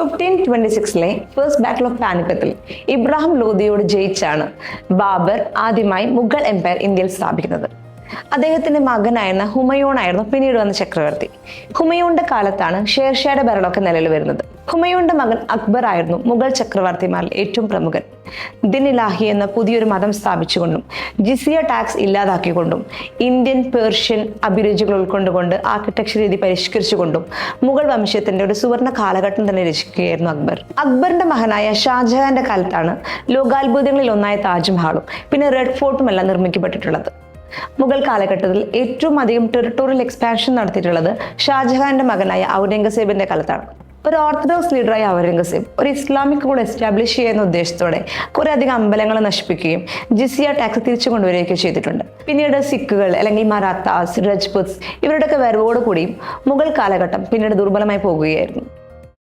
Fifteen twenty സിക്സിലെ first battle of പാനിപ്പത്തിൽ ഇബ്രാഹിം ലോധിയോട് ജയിച്ചാണ് ബാബർ ആദ്യമായി മുഗൾ എംപയർ ഇന്ത്യയിൽ സ്ഥാപിക്കുന്നത്. അദ്ദേഹത്തിന്റെ മകനായിരുന്ന ഹുമയൂൺ ആയിരുന്നു പിന്നീട് വന്ന ചക്രവർത്തി. ഹുമയൂണിന്റെ കാലത്താണ് ഷേർഷയുടെ ഭരണമൊക്കെ നിലവിൽ വരുന്നത് ഹുമയൂണിന്റെ മകൻ അക്ബർ ആയിരുന്നു മുഗൾ ചക്രവർത്തിമാരിൽ ഏറ്റവും പ്രമുഖൻ. ദിൻ ഇലാഹി എന്ന പുതിയൊരു മതം സ്ഥാപിച്ചുകൊണ്ടും ജിസിയ ടാക്സ് ഇല്ലാതാക്കിക്കൊണ്ടും ഇന്ത്യൻ പേർഷ്യൻ അഭിരുചികൾ ഉൾക്കൊണ്ടുകൊണ്ട് ആർക്കിടെക്ചർ രീതി പരിഷ്കരിച്ചുകൊണ്ടും മുഗൾ വംശത്തിന്റെ ഒരു സുവർണ കാലഘട്ടം തന്നെ രചിക്കുകയായിരുന്നു അക്ബർ. അക്ബറിന്റെ മകനായ ഷാജഹാന്റെ കാലത്താണ് ലോകാത്ഭുതങ്ങളിൽ ഒന്നായ താജ്മഹാളും പിന്നെ റെഡ് ഫോർട്ടും എല്ലാം നിർമ്മിക്കപ്പെട്ടിട്ടുള്ളത്. മുഗൾ കാലഘട്ടത്തിൽ ഏറ്റവും അധികം ടെറിട്ടോറിയൽ എക്സ്പാൻഷൻ നടത്തിയിട്ടുള്ളത് ഷാജഹാന്റെ മകനായ ഔറംഗസേബിന്റെ കാലത്താണ്. ഒരു ഓർത്തഡോക്സ് ലീഡറായ ഔറംഗസേബ് ഒരു ഇസ്ലാമിക് കൂടെ എസ്റ്റാബ്ലിഷ് ചെയ്യുന്ന ഉദ്ദേശത്തോടെ കുറെ അധികം അമ്പലങ്ങൾ നശിപ്പിക്കുകയും ജിസിയ ടാക്സ് തിരിച്ചു കൊണ്ടുവരികയൊക്കെ ചെയ്തിട്ടുണ്ട്. പിന്നീട് സിഖുകൾ അല്ലെങ്കിൽ മറാത്താസ് രജ്പുത്സ് ഇവരുടെയൊക്കെ വരവോടുകൂടിയും മുഗൾ കാലഘട്ടം പിന്നീട് ദുർബലമായി പോകുകയായിരുന്നു.